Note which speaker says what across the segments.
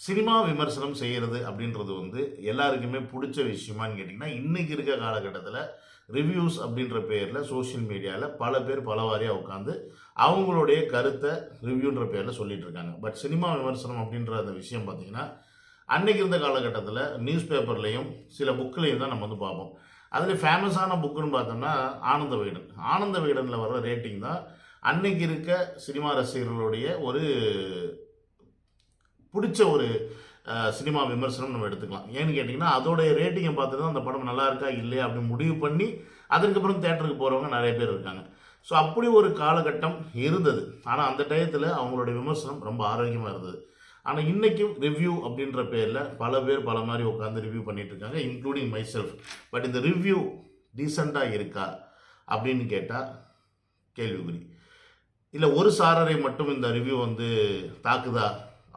Speaker 1: Cinema விமர்சனம் செய்கிறது அப்படின்றது வந்து எல்லாருக்குமே பிடிச்ச விஷயமான்னு கேட்டிங்கன்னா இன்றைக்கி இருக்க காலகட்டத்தில் ரிவ்யூஸ் அப்படின்ற பேரில் சோஷியல் மீடியாவில் பல பேர் பல வாரியாக உட்காந்து அவங்களுடைய கருத்தை ரிவ்யூன்ற பேரில் சொல்லிட்டு இருக்காங்க. பட் சினிமா விமர்சனம் அப்படின்ற அந்த விஷயம் பார்த்திங்கன்னா அன்னைக்கு இருந்த காலகட்டத்தில் நியூஸ் பேப்பர்லேயும் சில புக்லேயும் தான் நம்ம வந்து பார்ப்போம். அதில் ஃபேமஸான புக்குன்னு பார்த்தோம்னா ஆனந்த வீடன். ஆனந்த வீடனில் வர்ற ரேட்டிங் தான் அன்னைக்கு இருக்க சினிமா ரசிகர்களுடைய ஒரு பிடிச்ச ஒரு சினிமா விமர்சனம் நம்ம எடுத்துக்கலாம். ஏன்னு கேட்டிங்கன்னா அதோடைய ரேட்டிங்கை பார்த்து தான் அந்த படம் நல்லா இருக்கா இல்லையா அப்படின்னு முடிவு பண்ணி அதற்கப்புறம் தேட்டருக்கு போகிறவங்க நிறைய பேர் இருக்காங்க. ஸோ அப்படி ஒரு காலகட்டம் இருந்தது. ஆனால் அந்த டயத்தில் அவங்களுடைய விமர்சனம் ரொம்ப ஆரோக்கியமாக இருந்தது. ஆனால் இன்றைக்கும் ரிவ்யூ அப்படின்ற பேரில் பல பேர் பல மாதிரி உட்காந்து ரிவ்யூ பண்ணிட்டு இருக்காங்க இன்க்ளூடிங் மை செல்ஃப் பட் இந்த ரிவ்யூ டீசெண்டாக இருக்கா அப்படின்னு கேட்டால் கேள்விக்குறி இல்லை ஒரு சாரரை மட்டும் இந்த ரிவ்யூ வந்து தாக்குதா?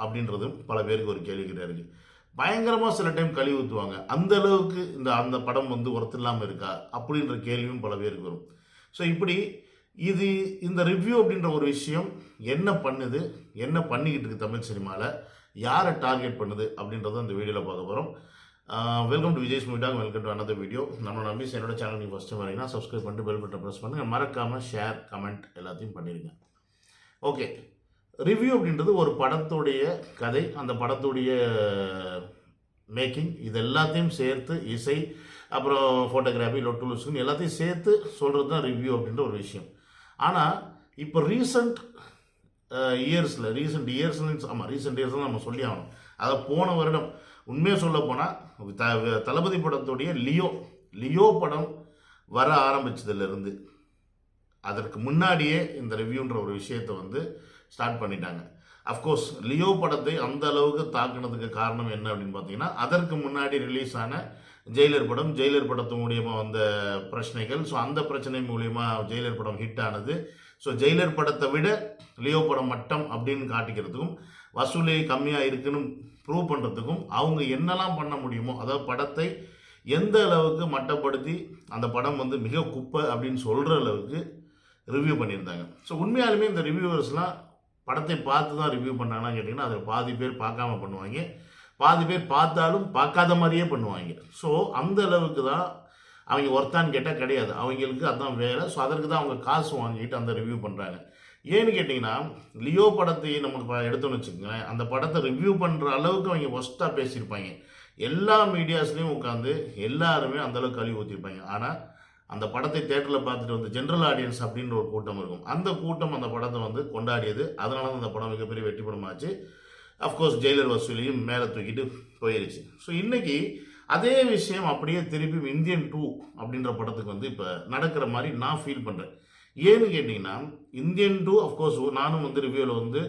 Speaker 1: அப்படின்றதும் பல பேருக்கு ஒரு கேள்விக்கிட்ட இருக்குது பயங்கரமாக சில டைம் கழிவு ஊற்றுவாங்க அந்த அளவுக்கு இந்த அந்த படம் வந்து ஒர்த்து இல்லாமல் இருக்கா? அப்படின்ற கேள்வியும் பல பேருக்கு வரும். ஸோ இப்படி இது இந்த ரிவ்யூ அப்படின்ற ஒரு விஷயம் என்ன பண்ணுது? என்ன பண்ணிக்கிட்டு இருக்கு தமிழ் சினிமாவில் யாரை டார்கெட் பண்ணுது? அப்படின்றத இந்த வீடியோவில் பார்க்க போகிறோம் வெல்கம் டு விஜய் ஸ்மீட்டாக வெல்கம் டு அனதர் வீடியோ நம்ம நம்பி என்னோட சேனல் நீங்கள் ஃபஸ்ட்டு வரீங்கன்னா சப்ஸ்கிரைப் பண்ணிட்டு பெல் பட்டன் ப்ரெஸ் பண்ணுங்கள் மறக்காமல் ஷேர் கமெண்ட் எல்லாத்தையும் பண்ணிடுங்க ஓகே ரிவ்யூ அப்படின்றது ஒரு படத்துடைய கதை அந்த படத்துடைய மேக்கிங் இது எல்லாத்தையும் சேர்த்து இசை அப்புறம் ஃபோட்டோகிராஃபி லொட்டுலுஸ்னு எல்லாத்தையும் சேர்த்து சொல்கிறது தான் ரிவ்யூ அப்படின்ற ஒரு விஷயம். ஆனால் இப்போ ரீசண்ட் இயர்ஸில் ரீசெண்ட் இயர்ஸ்னு ஆமாம் ரீசெண்ட் இயர்ஸ் நம்ம சொல்லி ஆகணும். அதை போன வருடம் உண்மையாக சொல்ல போனால் த தளபதி படத்துடைய லியோ லியோ படம் வர ஆரம்பித்ததுலேருந்து அதற்கு முன்னாடியே இந்த ரிவ்யூன்ற ஒரு விஷயத்தை வந்து ஸ்டார்ட் பண்ணிட்டாங்க. அஃப்கோர்ஸ் லியோ படத்தை அந்த அளவுக்கு தாக்குனதுக்கு காரணம் என்ன அப்படின்னு பார்த்தீங்கன்னா அதற்கு முன்னாடி ரிலீஸ் ஆன ஜெயிலர் படம் ஜெயிலர் படத்து மூலியமா வந்த பிரச்சனைகள். ஸோ அந்த பிரச்சனை மூலியமா ஜெயிலர் படம் ஹிட் ஆனது. ஸோ ஜெயிலர் படத்தை விட லியோ படம் மட்டம் அப்படின்னு காட்டிக்கிறதுக்கும் வசூலே கம்மியாக இருக்குன்னு ப்ரூவ் பண்ணுறதுக்கும் அவங்க என்னெல்லாம் பண்ண முடியுமோ அதாவது படத்தை எந்த அளவுக்கு மட்டப்படுத்தி அந்த படம் வந்து மிக குப்பை அப்படின்னு சொல்கிற அளவுக்கு ரிவ்யூ பண்ணியிருந்தாங்க. ஸோ உண்மையாலுமே இந்த ரிவ்யூவர்ஸ்லாம் படத்தை பார்த்து தான் ரிவ்யூ பண்ணாங்கன்னா கேட்டிங்கன்னா அதில் பாதி பேர் பார்க்காம பண்ணுவாங்க. பாதி பேர் பார்த்தாலும் பார்க்காத மாதிரியே பண்ணுவாங்க. ஸோ அந்த அளவுக்கு தான் அவங்க ஒர்த்தான்னு கேட்டால் கிடையாது. அவங்களுக்கு அதான் வேலை. ஸோ அதற்கு தான் அவங்க காசு வாங்கிட்டு அந்த ரிவ்யூ பண்ணுறாங்க ஏன்னு கேட்டிங்கன்னா லியோ படத்தை நமக்கு எடுத்தோன்னு எடுத்தோம்னு வச்சுக்கோங்களேன் அந்த படத்தை ரிவ்யூ பண்ணுற அளவுக்கு அவங்க ஒஸ்ட்டாக பேசியிருப்பாங்க. எல்லா மீடியாஸ்லேயும் உட்காந்து எல்லாருமே அந்த அளவுக்கு கழுவி ஊற்றிருப்பாங்க ஆனால் அந்த படத்தை தேட்டரில் பார்த்துட்டு வந்து ஜென்ரல் ஆடியன்ஸ் அப்படின்ற ஒரு கூட்டம் இருக்கும். அந்த கூட்டம் அந்த படத்தை வந்து கொண்டாடியது. அதனால தான் அந்த படம் மிகப்பெரிய வெற்றி படமாச்சு. அஃப்கோர்ஸ் ஜெயிலர் வசூலையும் மேலே தூக்கிட்டு போயிருச்சு. ஸோ இன்னைக்கு அதே விஷயம் அப்படியே திருப்பி இந்தியன் டூ அப்படின்ற படத்துக்கு வந்து இப்போ நடக்கிற மாதிரி நான் ஃபீல் பண்ணுறேன் ஏன்னு கேட்டிங்கன்னா இந்தியன் டூ அஃப்கோர்ஸ் நானும் வந்து ரிவ்யூவில் வந்து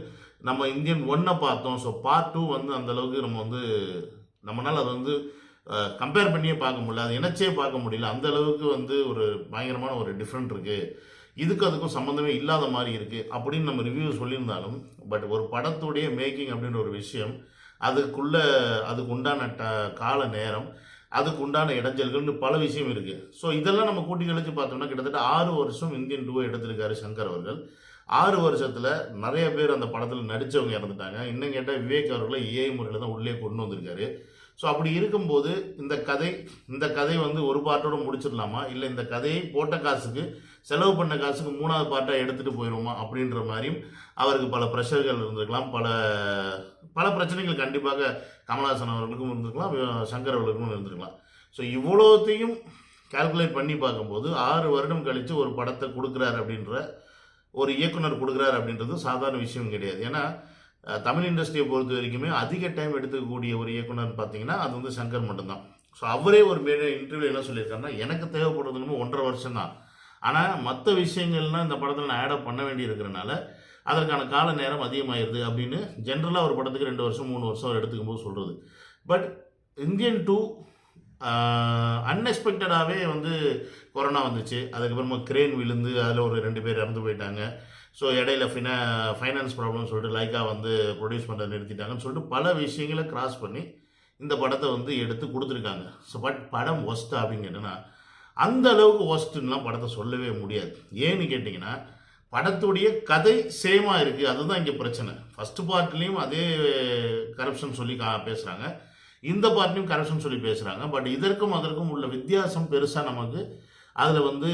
Speaker 1: நம்ம இந்தியன் ஒன்னை பார்த்தோம். ஸோ பார்ட் டூ வந்து அந்தளவுக்கு நம்ம வந்து நம்மளால் அது வந்து கம்பேர் பண்ணியே பார்க்க முடியல. அது இணைச்சே பார்க்க முடியல. அந்த அளவுக்கு வந்து ஒரு பயங்கரமான ஒரு டிஃப்ரெண்ட் இருக்குது இதுக்கு அதுக்கும் சம்மந்தமே இல்லாத மாதிரி இருக்குது அப்படின்னு நம்ம ரிவ்யூ சொல்லியிருந்தாலும் பட் ஒரு படத்துடைய மேக்கிங் அப்படின்ற ஒரு விஷயம் அதுக்குள்ளே அதுக்கு உண்டான ட கால நேரம் அதுக்கு உண்டான இடைஞ்சல்கள்னு பல விஷயம் இருக்குது ஸோ இதெல்லாம் நம்ம கூட்டி கழிச்சு பார்த்தோம்னா கிட்டத்தட்ட ஆறு வருஷம் இந்தியன் டூவை எடுத்திருக்காரு சங்கர் அவர்கள். ஆறு வருஷத்தில் நிறைய பேர் அந்த படத்தில் நடித்தவங்க இறந்துட்டாங்க. இன்னும் கேட்டால் விவேக் அவர்களை ஏஐ முறையில் தான் உள்ளே கொண்டு வந்திருக்காரு. ஸோ அப்படி இருக்கும்போது இந்த கதை இந்த கதை வந்து ஒரு பார்ட்டோட முடிச்சிடலாமா? இல்லை இந்த கதையை போட்ட காசுக்கு செலவு பண்ண காசுக்கு மூணாவது பார்ட்டாக எடுத்துகிட்டு போயிடுவோமா? அப்படின்ற மாதிரியும் அவருக்கு பல ப்ரெஷர்கள் இருந்திருக்கலாம். பல பல பிரச்சனைகள் கண்டிப்பாக கமலஹாசன் அவர்களுக்கும் இருந்திருக்கலாம். சங்கர் அவர்களுக்கும் இருந்திருக்கலாம். ஸோ இவ்வளோத்தையும் கால்குலேட் பண்ணி பார்க்கும்போது ஆறு வருடம் கழித்து ஒரு படத்தை கொடுக்குறாரு அப்படின்ற ஒரு இயக்குனர் கொடுக்குறாரு அப்படின்றது சாதாரண விஷயம் கிடையாது. ஏன்னா தமிழ் இண்டஸ்ட்ரியை பொறுத்த வரைக்குமே அதிக டைம் எடுத்துக்கக்கூடிய ஒரு இயக்குனர்னு பார்த்தீங்கன்னா அது வந்து சங்கர் மட்டும்தான். ஸோ அவரே ஒரு மேட இன்டர்வியூ என்ன சொல்லியிருக்காருன்னா எனக்கு தேவைப்படுறது ஒன்றரை வருஷம் தான். ஆனால் மற்ற விஷயங்கள்லாம் இந்த படத்தில் நான் ஆடப் பண்ண வேண்டி இருக்கிறனால அதற்கான கால நேரம் அதிகமாயிருது அப்படின்னு ஜென்ரலாக ஒரு படத்துக்கு ரெண்டு வருஷம் மூணு வருஷம் அவர் எடுத்துக்கும் போது சொல்கிறது பட் இந்தியன் டூ அன்எக்ஸ்பெக்டடாகவே வந்து கொரோனா வந்துச்சு. அதுக்கப்புறமா கிரேன் விழுந்து அதில் ஒரு ரெண்டு பேர் இறந்து போயிட்டாங்க. ஸோ இடையில ஃபினா ஃபைனான்ஸ் ப்ராப்ளம் சொல்லிட்டு லைக்கா வந்து ப்ரொடியூஸ் பண்ணுறது நிறுத்திட்டாங்கன்னு சொல்லிட்டு பல விஷயங்களை கிராஸ் பண்ணி இந்த படத்தை வந்து எடுத்து கொடுத்துருக்காங்க. ஸோ பட் படம் ஒஸ்ட் அப்படின்னு கேட்டேன்னா அந்த அளவுக்கு ஒஸ்ட்டுலாம் படத்தை சொல்லவே முடியாது. ஏன்னு கேட்டிங்கன்னா படத்துடைய கதை சேமாக இருக்குது அதுதான் இங்கே பிரச்சனை. ஃபஸ்ட்டு பார்ட்லேயும் அதே கரப்ஷன் சொல்லி கா பேசுகிறாங்க இந்த பார்ட்லேயும் கரப்ஷன் சொல்லி பேசுகிறாங்க பட் இதற்கும் அதற்கும் உள்ள வித்தியாசம் பெருசாக நமக்கு அதில் வந்து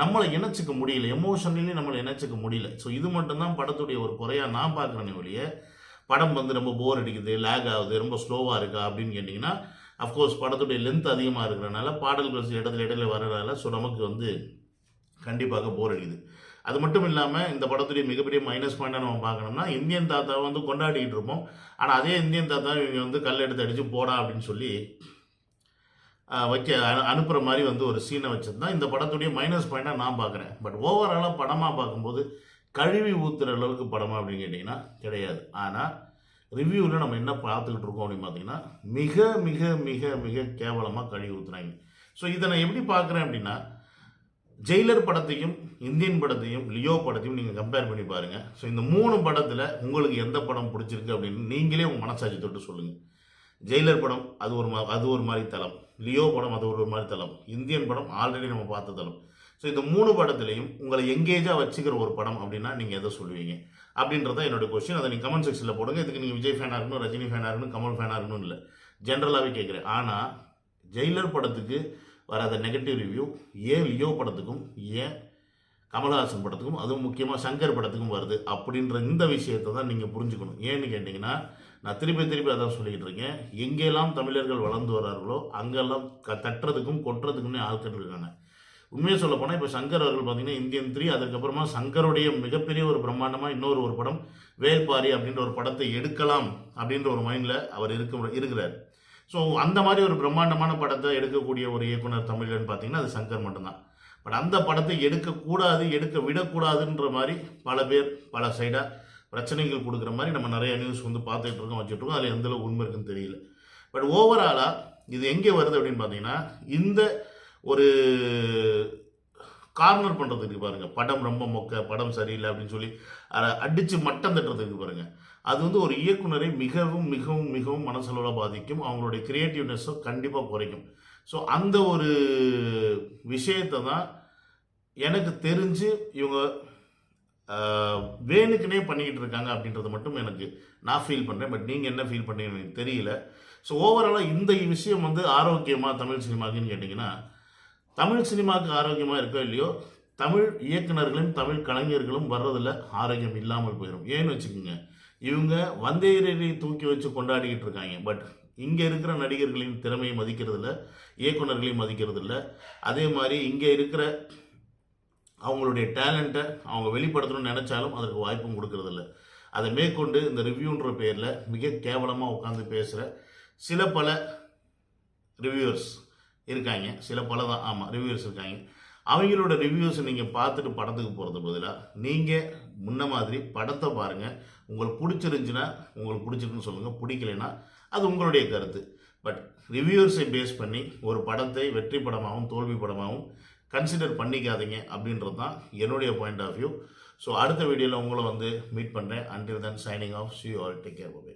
Speaker 1: நம்மளை இணைச்சிக்க முடியல. எமோஷனலி நம்மளை இணைச்சிக்க முடியல. ஸோ இது மட்டும்தான் படத்துடைய ஒரு குறையாக நான் பார்க்குறேனே ஒழிய படம் வந்து ரொம்ப போர் அடிக்குது லேக் ஆகுது ரொம்ப ஸ்லோவாக இருக்கா அப்படின்னு கேட்டிங்கன்னா அஃப்கோர்ஸ் படத்துடைய லென்த் அதிகமாக இருக்கிறனால பாடல்கள் இடத்துல இடையில வர்றதால ஸோ நமக்கு வந்து கண்டிப்பாக போர் அடிக்குது. அது மட்டும் இல்லாமல் இந்த படத்துடைய மிகப்பெரிய மைனஸ் பாயிண்டாக நம்ம பார்க்கணும்னா இந்தியன் தாத்தாவை வந்து கொண்டாடிக்கிட்டு இருப்போம். ஆனால் அதே இந்தியன் தாத்தா இவங்க வந்து கல் எடுத்து அடித்து போடா அப்படின்னு சொல்லி வைக்க அனு அனுப்புகிற மாதிரி வந்து ஒரு சீனை வச்சுருந்தா இந்த படத்துடைய மைனஸ் பாயிண்ட்டாக நான் பார்க்குறேன் பட் ஓவராலாக படமாக பார்க்கும்போது கழுவி ஊத்துற அளவுக்கு படமா அப்படின்னு கேட்டிங்கன்னா கிடையாது. ஆனால் ரிவ்யூவில் நம்ம என்ன பார்த்துக்கிட்டு இருக்கோம் அப்படின்னு பார்த்தீங்கன்னா மிக மிக மிக மிக கேவலமாக கழுவி ஊத்துறாங்க. ஸோ இதை நான் எப்படி பார்க்குறேன் அப்படின்னா ஜெயிலர் படத்தையும் இந்தியன் படத்தையும் லியோ படத்தையும் நீங்கள் கம்பேர் பண்ணி பாருங்கள் ஸோ இந்த மூணு படத்தில் உங்களுக்கு எந்த படம் பிடிச்சிருக்கு அப்படின்னு நீங்களே உங்கள் மனசாட்சி தொட்டு சொல்லுங்கள் ஜெயிலர் படம் அது ஒரு மா அது ஒரு மாதிரி தளம். லியோ படம் அது ஒரு மாதிரி தளம். இந்தியன் படம் ஆல்ரெடி நம்ம பார்த்த தளம். ஸோ இந்த மூணு படத்துலையும் உங்களை எங்கேஜாக வச்சுக்கிற ஒரு படம் அப்படின்னா நீங்கள் எதை சொல்லுவீங்க? அப்படின்றத என்னோட கொஸ்டின் அதை நீங்கள் கமெண்ட் செக்ஷனில் போடுங்க. இதுக்கு நீங்கள் விஜய் ஃபேனாக இருக்கணும் ரஜினி ஃபேனாக இருக்கணும் கமல் ஃபேனாக இருக்கணும் இல்லை. ஜென்ரலாகவே கேட்குறேன் ஆனால் ஜெயிலர் படத்துக்கு வராத நெகட்டிவ் ரிவ்யூ ஏன் லியோ படத்துக்கும் ஏன் கமல்ஹாசன் படத்துக்கும் அதுவும் முக்கியமாக சங்கர் படத்துக்கும் வருது அப்படின்ற இந்த விஷயத்தை தான் நீங்கள் புரிஞ்சுக்கணும். ஏன்னு கேட்டிங்கன்னா நான் திருப்பி திருப்பி அதான் சொல்லிக்கிட்டு இருக்கேன். எங்கெல்லாம் தமிழர்கள் வளர்ந்து வர்றார்களோ அங்கெல்லாம் க தட்டுறதுக்கும் கொட்டுறதுக்குமே ஆட்கள் இருக்காங்க. உண்மையை சொல்ல போனால் இப்போ சங்கர் அவர்கள் பார்த்தீங்கன்னா இந்தியன் த்ரீ அதுக்கப்புறமா சங்கருடைய மிகப்பெரிய ஒரு பிரம்மாண்டமாக இன்னொரு ஒரு படம் வேல்பாரி அப்படின்ற ஒரு படத்தை எடுக்கலாம் அப்படின்ற ஒரு மைண்டில் அவர் இருக்க இருக்கிறார். ஸோ அந்த மாதிரி ஒரு பிரம்மாண்டமான படத்தை எடுக்கக்கூடிய ஒரு இயக்குனர் தமிழன் பார்த்தீங்கன்னா அது சங்கர் மட்டும்தான். பட் அந்த படத்தை எடுக்கக்கூடாது எடுக்க விடக்கூடாதுன்ற மாதிரி பல பேர் பல சைடாக பிரச்சனைகள் கொடுக்குற மாதிரி நம்ம நிறைய நியூஸ் வந்து பார்த்துட்டு இருக்கோம் வச்சுட்டு இருக்கோம். அதில் எந்த உண்மை இருக்குன்னு தெரியல. பட் ஓவராலாக இது எங்கே வருது அப்படின்னு பார்த்தீங்கன்னா இந்த ஒரு கார்னர் பண்ணுறதுக்கு பாருங்கள் படம் ரொம்ப மொக்க படம் சரியில்லை அப்படின்னு சொல்லி அதை அடித்து மட்டம் தட்டுறதுக்கு பாருங்கள் அது வந்து ஒரு இயக்குனரை மிகவும் மிகவும் மிகவும் மனசளவில் பாதிக்கும். அவங்களுடைய கிரியேட்டிவ்னஸை கண்டிப்பாக குறைக்கும். ஸோ அந்த ஒரு விஷயத்தை தான் எனக்கு தெரிஞ்சு இவங்க வேணுக்குனே பண்ணிக்கிட்டு இருக்காங்க அப்படின்றது மட்டும் எனக்கு நான் ஃபீல் பண்ணுறேன் பட் நீங்கள் என்ன ஃபீல் பண்ணீங்கன்னு எனக்கு தெரியல. ஸோ ஓவராலாக இந்த விஷயம் வந்து ஆரோக்கியமாக தமிழ் சினிமாக்குன்னு கேட்டிங்கன்னா தமிழ் சினிமாவுக்கு ஆரோக்கியமாக இருக்கோ இல்லையோ தமிழ் இயக்குநர்களும் தமிழ் கலைஞர்களும் வர்றதில் ஆரோக்கியம் இல்லாமல் போயிடும் ஏன்னு வச்சுக்கோங்க இவங்க வந்தேரி தூக்கி வச்சு கொண்டாடிக்கிட்டு இருக்காங்க. பட் இங்கே இருக்கிற நடிகர்களின் திறமையை மதிக்கிறதில்ல இயக்குனர்களையும் மதிக்கிறதில்ல. அதே மாதிரி இங்கே இருக்கிற அவங்களுடைய டேலண்ட்டை அவங்க வெளிப்படுத்தணும்னு நினச்சாலும் அதற்கு வாய்ப்பும் கொடுக்கறதில்ல. அதை மேற்கொண்டு இந்த ரிவ்யூன்ற பேரில் மிக கேவலமாக உட்காந்து பேசுகிற சில பல ரிவ்யூவர்ஸ் இருக்காங்க. சில பல தான் ஆமாம் ரிவ்யூவர்ஸ் இருக்காங்க. அவங்களோட ரிவ்யூஸை நீங்கள் பார்த்துட்டு படத்துக்கு போகிறது பதிலாக நீங்கள் முன்ன மாதிரி படத்தை பாருங்கள் உங்களுக்கு பிடிச்சிருந்துச்சுன்னா உங்களுக்கு பிடிச்சிருக்குன்னு சொல்லுங்கள் பிடிக்கலைன்னா அது உங்களுடைய கருத்து. பட் ரிவ்யூர்ஸை பேஸ் பண்ணி ஒரு படத்தை வெற்றி படமாகவும் தோல்வி படமாகவும் கன்சிடர் பண்ணிக்காதீங்க அப்படின்றது தான் என்னுடைய பாயிண்ட் ஆஃப் வியூ ஸோ அடுத்த வீடியோவில் உங்களை வந்து மீட் பண்ணுறேன் until then signing off see all take care bye